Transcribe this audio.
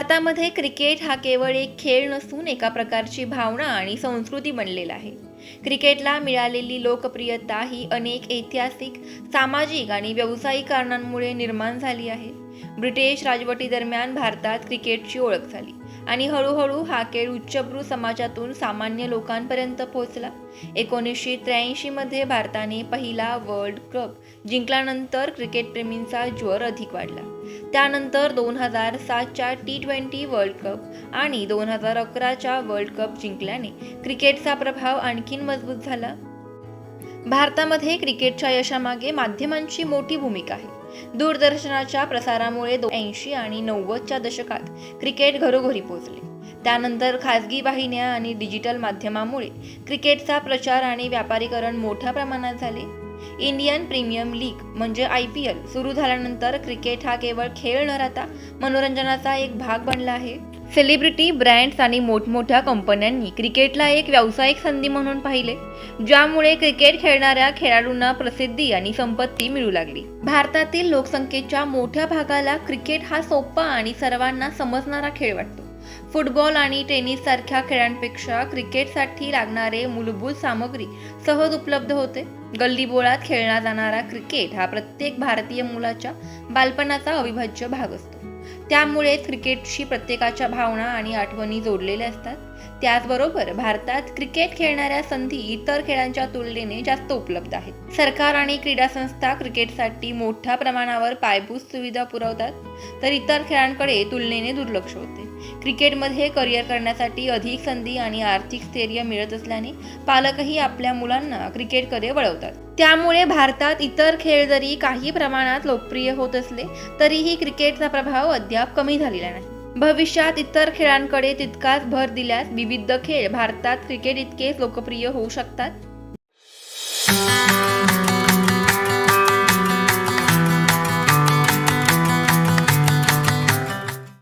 भारतामध्ये क्रिकेट हा केवळ एक खेळ नसून एका प्रकारची भावना आणि संस्कृती बनलेला आहे. क्रिकेटला मिळालेली लोकप्रियता ही अनेक ऐतिहासिक सामाजिक आणि व्यावसायिक कारणांमुळे निर्माण झाली आहे. ब्रिटिश राजवटीदरम्यान भारतात क्रिकेटची ओळख झाली. आणि हळूहळू हा खेळ उच्चभ्रू समाजातून सामान्य लोकांपर्यंत पोहोचला. एकोणीसशे त्र्याऐंशीमध्ये भारताने पहिला वर्ल्ड कप जिंकल्यानंतर क्रिकेटप्रेमींचा ज्वर अधिक वाढला. त्यानंतर दोन हजार सातच्या टी ट्वेंटी वर्ल्ड कप आणि दोन हजार अकराच्या वर्ल्ड कप जिंकल्याने क्रिकेटचा प्रभाव आणखीन मजबूत झाला. भारतामध्ये क्रिकेटच्या यशामागे माध्यमांची मोठी भूमिका आहे. दूरदर्शनाच्या प्रसारामुळे ऐंशी आणि नव्वदच्या दशकात क्रिकेट घरोघरी पोहोचले. त्यानंतर खाजगी वाहिन्या आणि डिजिटल माध्यमामुळे क्रिकेटचा प्रचार आणि व्यापारीकरण मोठ्या प्रमाणात झाले. इंडियन प्रीमियम लीग म्हणजे आय पी एल सुरू झाल्यानंतर क्रिकेट हा केवळ खेळ न राहता मनोरंजनाचा एक भाग बनला आहे. सेलिब्रिटी ब्रँड्स आणि मोठमोठ्या कंपन्यांनी क्रिकेटला एक व्यावसायिक संधी म्हणून पाहिले. ज्यामुळे क्रिकेट खेळणाऱ्या खेळाडूंना प्रसिद्धी आणि संपत्ती मिळू लागली. भारतातील लोकसंख्येच्या मोठ्या भागाला क्रिकेट हा सोपा आणि सर्वांना समजणारा खेळ वाटतो. फुटबॉल आणि टेनिस सारख्या खेळांपेक्षा क्रिकेटसाठी लागणारे मूलभूत सामग्री सहज उपलब्ध होते. गल्लीबोळात खेळला जाणारा क्रिकेट हा प्रत्येक भारतीय मुलाच्या बालपणाचा अविभाज्य भाग असतो. त्यामुळे क्रिकेटशी प्रत्येकाच्या भावना आणि आठवणी जोडलेल्या असतात. त्याचबरोबर भारतात क्रिकेट खेळणाऱ्या संधी इतर खेळांच्या तुलनेने जास्त उपलब्ध आहेत. सरकार आणि क्रीडा संस्था क्रिकेटसाठी मोठ्या प्रमाणावर पायाभूत सुविधा पुरवतात तर इतर खेळांकडे तुलनेने दुर्लक्ष होते. क्रिकेटमध्ये करिअर करण्यासाठी अधिक संधी आणि आर्थिक स्थैर्य मिळत असल्याने पालकही आपल्या मुलांना क्रिकेटकडे वळवतात. त्यामुळे भारतात इतर खेळ जरी काही प्रमाणात लोकप्रिय होत असले तरीही क्रिकेटचा प्रभाव अद्याप कमी झालेला नाही. भविष्यात इतर खेळांकडे तितकाच भर दिल्यास विविध खेळ भारतात क्रिकेट इतकेच लोकप्रिय होऊ शकतात.